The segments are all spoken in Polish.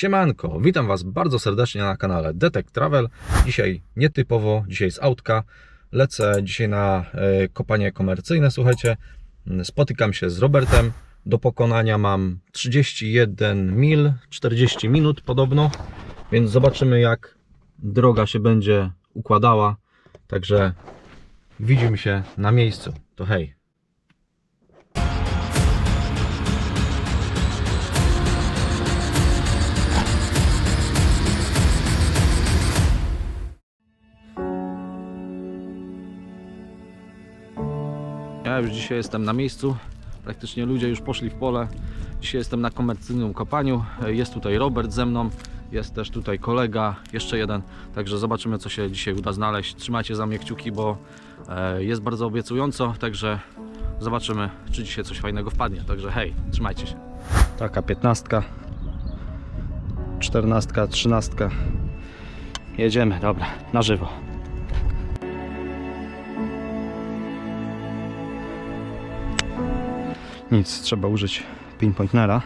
Siemanko, witam Was bardzo serdecznie na kanale Detect Travel. Dzisiaj nietypowo, dzisiaj z autka. Lecę dzisiaj na e, kopanie komercyjne, słuchajcie. Spotykam się z Robertem. Do pokonania mam 31 mil, 40 minut podobno, więc zobaczymy jak droga się będzie układała. Także widzimy się na miejscu. To hej. Już dzisiaj jestem na miejscu. Praktycznie ludzie już poszli w pole. Dzisiaj jestem na komercyjnym kopaniu. Jest tutaj Robert ze mną. Jest też tutaj kolega, jeszcze jeden. Także zobaczymy, co się dzisiaj uda znaleźć. Trzymajcie za mnie kciuki, bo e, jest bardzo obiecująco. Także zobaczymy, czy dzisiaj coś fajnego wpadnie. Także hej, trzymajcie się. Taka piętnastka, czternastka, trzynastka. Jedziemy, dobra, na żywo. Nic, trzeba użyć pinpointera.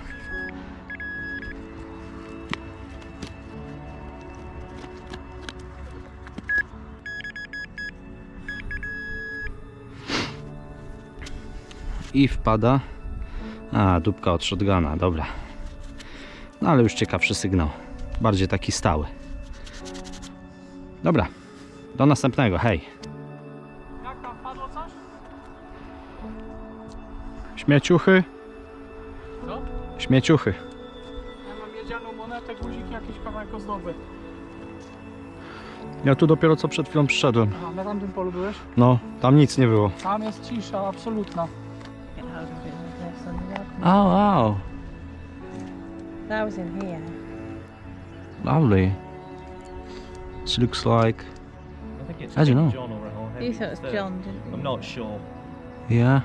I wpada. A, dupka od shotguna, dobra. No ale już ciekawszy sygnał. Bardziej taki stały. Dobra, do następnego, hej. Śmieciuchy, Co? śmieciuchy. Ja mam miedzianą monetę, guzik, jakiś kawałek ozdoby. Ja tu dopiero co przed chwilą przyszedłem. A na tamtym polu byłeś? No, tam nic nie było. Tam jest cisza absolutna. Love. Oh, wow. That was in here. Lovely. It looks like, I think it's I don't know. John or or You thought it was. John, didn't you? I'm not sure. yeah.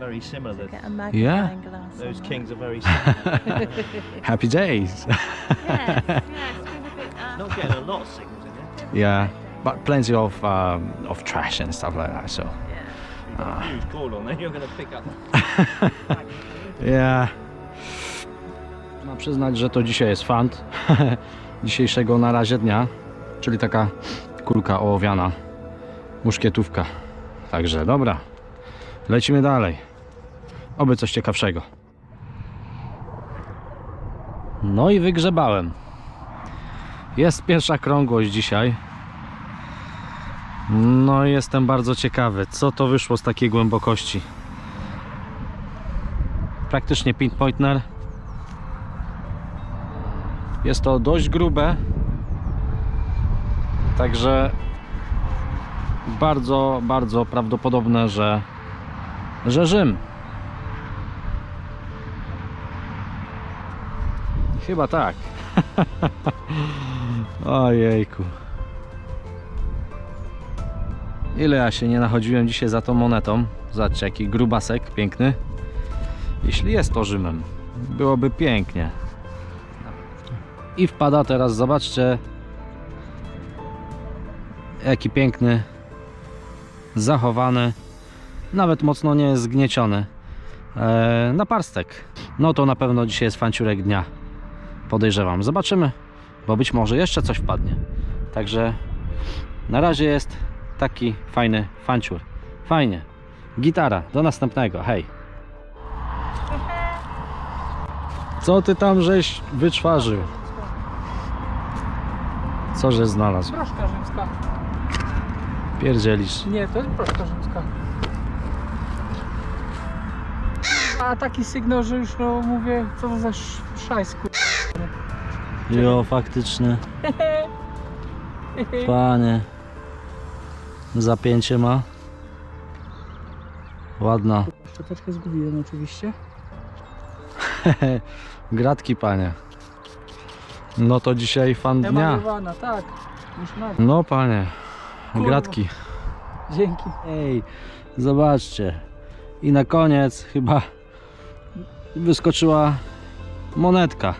Very similar. The- Get a magnifying glass. those on kings are very similar. Happy days. that. yes, yes, been a bit. Uh, not getting a lot of signals in here. yeah, but plenty of um, of trash and stuff like that. So You've got a huge call on there. You're going to pick up. yeah. Trzeba przyznać, że to dzisiaj jest fant dzisiejszego na razie dnia, czyli taka kulka ołowiana, muszkietówka. Także dobra, lecimy dalej. Oby coś ciekawszego. No i wygrzebałem. Jest pierwsza krągłość dzisiaj. No jestem bardzo ciekawy, co to wyszło z takiej głębokości. Praktycznie pinpointner. Jest to dość grube. Także bardzo, bardzo prawdopodobne, że, że Rzym. Chyba tak. Ojejku. Ile ja się nie nachodziłem dzisiaj za tą monetą. Zobaczcie jaki grubasek, piękny. Jeśli jest to Rzymem, byłoby pięknie. I wpada teraz, zobaczcie jaki piękny, zachowany, nawet mocno nie jest zgnieciony. Eee, naparstek. No to na pewno dzisiaj jest fanciurek dnia. Podejrzewam. Zobaczymy, bo być może jeszcze coś wpadnie. Także na razie jest taki fajny fanciur. Fajnie. Gitara. Do następnego. Hej. Co ty tam żeś wyczwarzył? Co żeś znalazł? Proszka rzymska. Pierdzielisz. Nie, to jest proszka rzymska. A taki sygnał, że już no mówię, co to za sz- szajs kur... Jo, faktycznie. Panie. Zapięcie ma. Ładna. Szczoteczkę zgubiłem oczywiście. Gratki, panie. No to dzisiaj fan dnia. Tak. Już. No, panie. Kurwa. Gratki. Dzięki. Ej, zobaczcie. I na koniec chyba wyskoczyła monetka.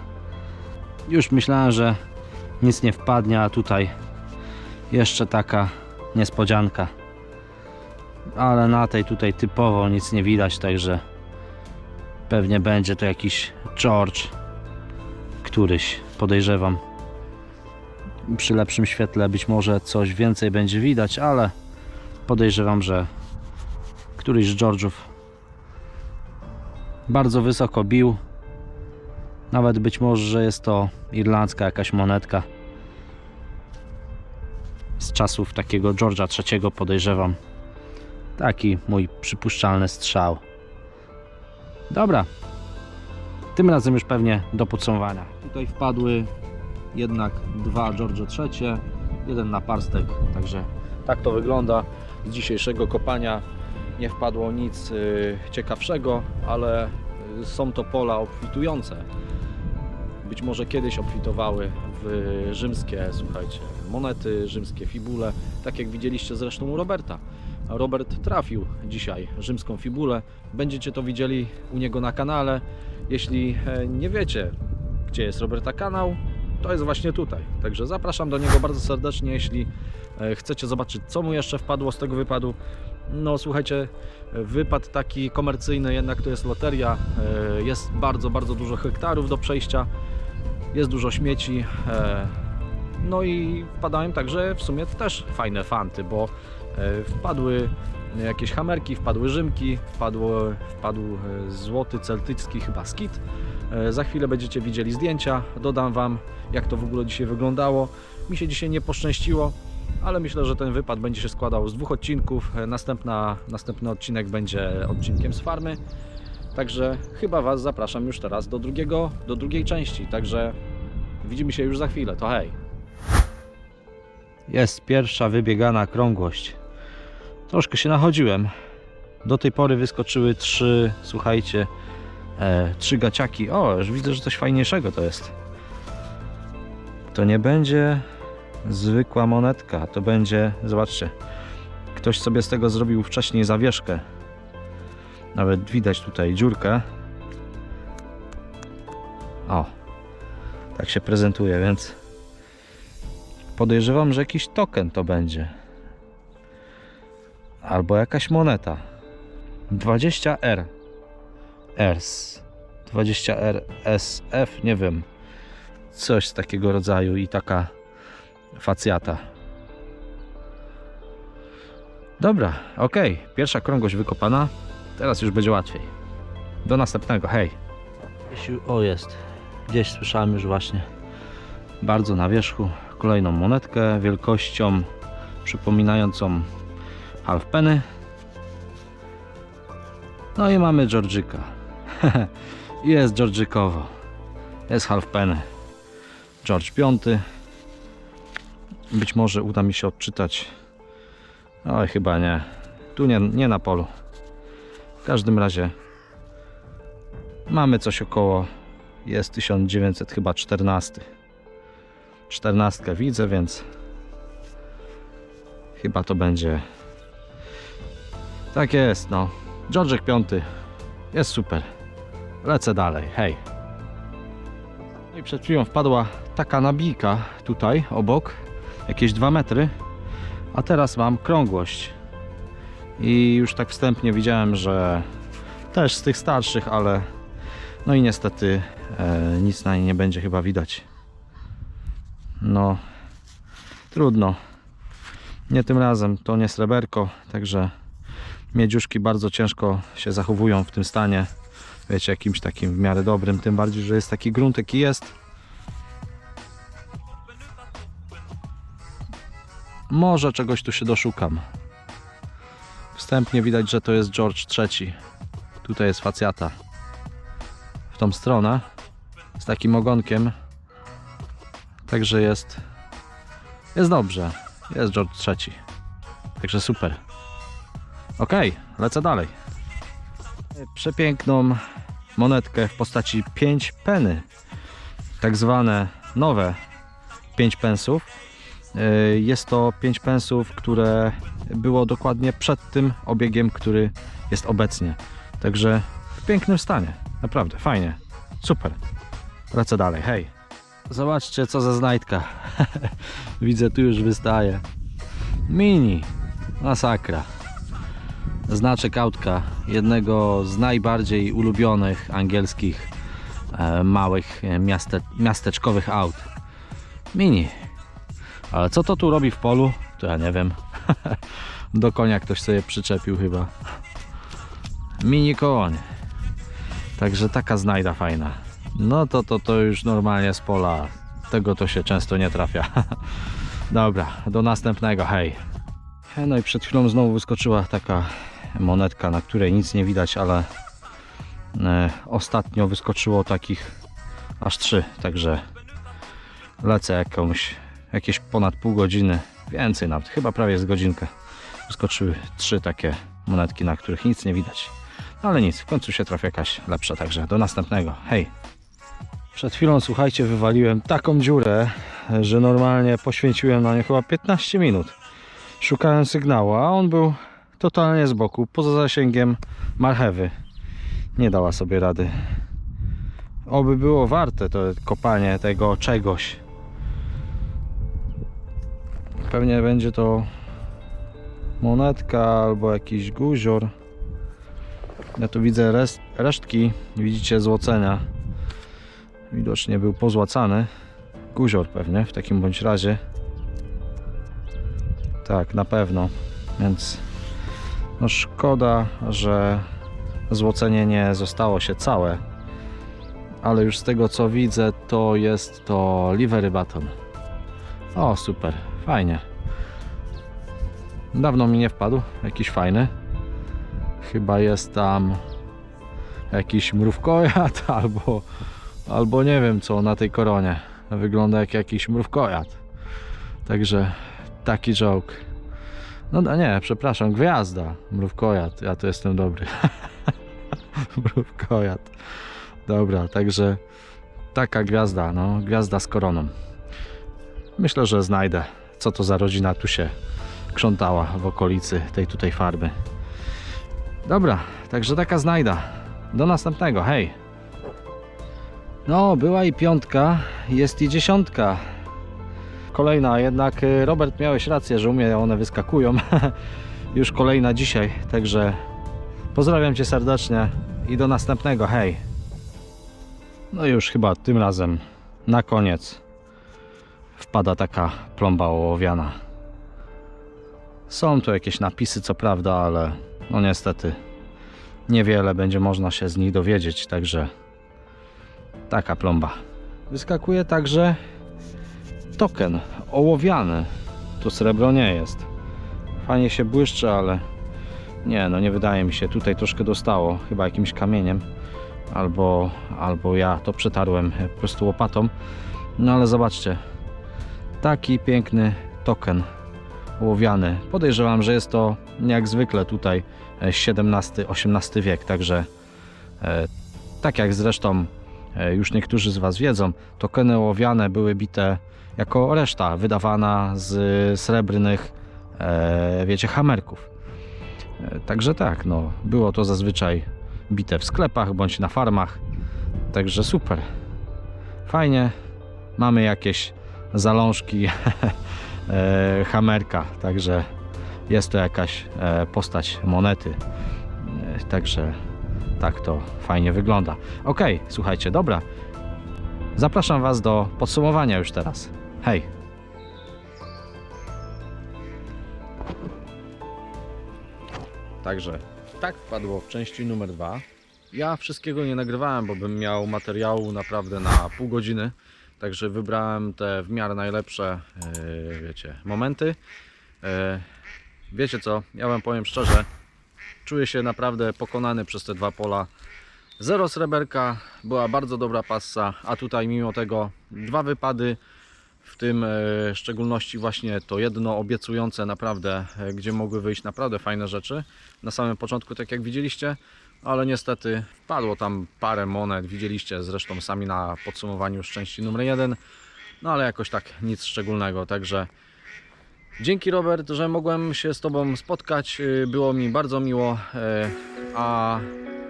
Już myślałem, że nic nie wpadnie, a tutaj jeszcze taka niespodzianka. Ale na tej tutaj typowo nic nie widać, także pewnie będzie to jakiś George któryś. podejrzewam. Przy lepszym świetle być może coś więcej będzie widać, ale podejrzewam, że któryś z George'ów bardzo wysoko bił. Nawet być może, że jest to irlandzka jakaś monetka z czasów takiego George'a III podejrzewam. Taki mój przypuszczalny strzał. Dobra. Tym razem już pewnie do podsumowania. Tutaj wpadły jednak dwa George III, jeden na parstek, także tak to wygląda. Z dzisiejszego kopania nie wpadło nic y, ciekawszego, ale y, są to pola obfitujące. Być może kiedyś obfitowały w rzymskie, słuchajcie, monety, rzymskie fibule, tak jak widzieliście zresztą u Roberta. Robert trafił dzisiaj rzymską fibulę. Będziecie to widzieli u niego na kanale. Jeśli e, nie wiecie, gdzie jest Roberta kanał, to jest właśnie tutaj. Także zapraszam do niego bardzo serdecznie, jeśli e, chcecie zobaczyć, co mu jeszcze wpadło z tego wypadu. No słuchajcie, wypad taki komercyjny, jednak to jest loteria. E, Jest bardzo, bardzo dużo hektarów do przejścia. Jest dużo śmieci. e, No i wpadają także w sumie też fajne fanty, bo e, wpadły jakieś hamerki, wpadły rzymki, wpadł e, złoty celtycki chyba skit. Za chwilę będziecie widzieli zdjęcia, dodam Wam jak to w ogóle dzisiaj wyglądało. Mi się dzisiaj nie poszczęściło, ale myślę, że ten wypad będzie się składał z dwóch odcinków. Następna, następny odcinek będzie odcinkiem z farmy. Także chyba Was zapraszam już teraz do, drugiego, do drugiej części. Także widzimy się już za chwilę. To hej! Jest pierwsza wybiegana krągłość. Troszkę się nachodziłem. Do tej pory wyskoczyły trzy, słuchajcie, e, trzy gaciaki. O, już widzę, że coś fajniejszego to jest. To nie będzie zwykła monetka, to będzie, zobaczcie, ktoś sobie z tego zrobił wcześniej zawieszkę. Nawet widać tutaj dziurkę. O, tak się prezentuje, więc podejrzewam, że jakiś token to będzie. Albo jakaś moneta. 20R. RS. 20R SF, nie wiem. Coś z takiego rodzaju i taka facjata. Dobra, ok. Pierwsza krągłość wykopana. Teraz już będzie łatwiej. Do następnego, hej. O, jest. Gdzieś słyszałem już właśnie. Bardzo na wierzchu. Kolejną monetkę wielkością przypominającą half penny. No i mamy Georgika. jest Georgikowo. Jest half penny. George V. Być może uda mi się odczytać. Oj, chyba nie. Tu nie, nie na polu. W każdym razie mamy coś około jest 1900 chyba 14. 14 widzę, więc chyba to będzie tak jest, no. George'ek piąty. Jest super. Lecę dalej, hej. No i przed chwilą wpadła taka nabijka tutaj, obok. Jakieś 2 metry. A teraz mam krągłość. I już tak wstępnie widziałem, że też z tych starszych, ale no i niestety e, nic na niej nie będzie chyba widać. No, trudno. Nie tym razem, to nie sreberko, także miedziuszki bardzo ciężko się zachowują w tym stanie. Wiecie, jakimś takim w miarę dobrym, tym bardziej, że jest taki grunt jaki jest. Może czegoś tu się doszukam. Wstępnie widać, że to jest George III. Tutaj jest facjata. W tą stronę. Z takim ogonkiem. Także jest. Jest dobrze. Jest George III. Także super. Ok, lecę dalej. Przepiękną monetkę w postaci 5 peny. Tak zwane nowe 5 pensów. Yy, Jest to 5 pensów, które było dokładnie przed tym obiegiem, który jest obecnie. Także w pięknym stanie. Naprawdę, fajnie. Super. Lecę dalej, hej. Zobaczcie co za znajdka. Widzę tu już wystaje. Mini. Masakra. Znaczek autka. Jednego z najbardziej ulubionych angielskich e, małych e, miaste, miasteczkowych aut. Mini. Ale co to tu robi w polu, to ja nie wiem. Do konia ktoś sobie przyczepił chyba. Mini koń. Także taka znajda fajna. No to to, to już normalnie z pola. Tego to się często nie trafia. Dobra, do następnego, hej. No i przed chwilą znowu wyskoczyła taka monetka, na której nic nie widać, ale e, ostatnio wyskoczyło takich aż trzy, także lecę jakąś, jakieś ponad pół godziny, więcej nawet, chyba prawie z godzinkę. Wyskoczyły trzy takie monetki, na których nic nie widać. No ale nic, w końcu się trafi jakaś lepsza, także do następnego, hej. Przed chwilą, słuchajcie, wywaliłem taką dziurę, że normalnie poświęciłem na nie chyba 15 minut. Szukałem sygnału, a on był totalnie z boku, poza zasięgiem marchewy. Nie dała sobie rady. Oby było warte to kopanie tego czegoś. Pewnie będzie to monetka albo jakiś guzior. Ja tu widzę resztki, widzicie, złocenia. Widocznie był pozłacany. Guzior pewnie w takim bądź razie. Tak, na pewno. Więc no szkoda, że złocenie nie zostało się całe. Ale już z tego co widzę, to jest to livery baton. O, super, fajnie. Dawno mi nie wpadł, jakiś fajny. Chyba jest tam jakiś mrówkojad albo, albo nie wiem co na tej koronie. Wygląda jak jakiś mrówkojad. Także taki joke. No no nie, przepraszam, gwiazda. Mrówkojad, ja to jestem dobry. Mrówkojad. Dobra, także taka gwiazda, no, gwiazda z koroną. Myślę, że znajdę, co to za rodzina tu się krzątała w okolicy tej tutaj farby. Dobra, także taka znajda. Do następnego, hej! No, była i piątka, jest i dziesiątka. Kolejna, jednak y, Robert miałeś rację, że u one wyskakują. Już kolejna dzisiaj, także pozdrawiam Cię serdecznie i do następnego, hej! No już chyba tym razem na koniec wpada taka plomba ołowiana. Są tu jakieś napisy, co prawda, ale no niestety niewiele będzie można się z nich dowiedzieć, także taka plomba. Wyskakuje także token ołowiany. To srebro nie jest. Fajnie się błyszczy, ale nie, no nie wydaje mi się. Tutaj troszkę dostało, chyba jakimś kamieniem. Albo, albo ja to przetarłem po prostu łopatą. No ale zobaczcie. Taki piękny token ołowiany. Podejrzewam, że jest to jak zwykle tutaj XVII-XVIII wiek, także e, tak jak zresztą e, już niektórzy z Was wiedzą, tokeny ołowiane były bite jako reszta, wydawana z srebrnych, e, wiecie, hamerków. E, także tak, no, było to zazwyczaj bite w sklepach bądź na farmach, także super. Fajnie, mamy jakieś zalążki e, hamerka, także jest to jakaś e, postać monety. E, Także tak to fajnie wygląda. Ok, słuchajcie, dobra. Zapraszam Was do podsumowania już teraz. Hej! Także tak wpadło w części numer dwa. Ja wszystkiego nie nagrywałem, bo bym miał materiału naprawdę na pół godziny. Także wybrałem te w miarę najlepsze, e, wiecie, momenty. E, Wiecie co, ja wam powiem szczerze, czuję się naprawdę pokonany przez te dwa pola. Zero sreberka, była bardzo dobra passa, a tutaj mimo tego dwa wypady, w tym e, w szczególności właśnie to jedno obiecujące naprawdę, gdzie mogły wyjść naprawdę fajne rzeczy. Na samym początku, tak jak widzieliście, ale niestety wpadło tam parę monet, widzieliście zresztą sami na podsumowaniu z części numer jeden, no ale jakoś tak nic szczególnego, także Dzięki Robert, że mogłem się z Tobą spotkać. y, Było mi bardzo miło. e, A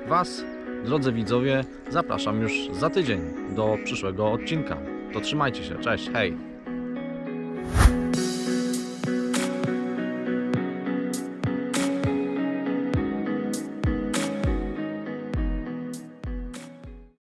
Was, drodzy widzowie, zapraszam już za tydzień do przyszłego odcinka. To trzymajcie się. Cześć, hej.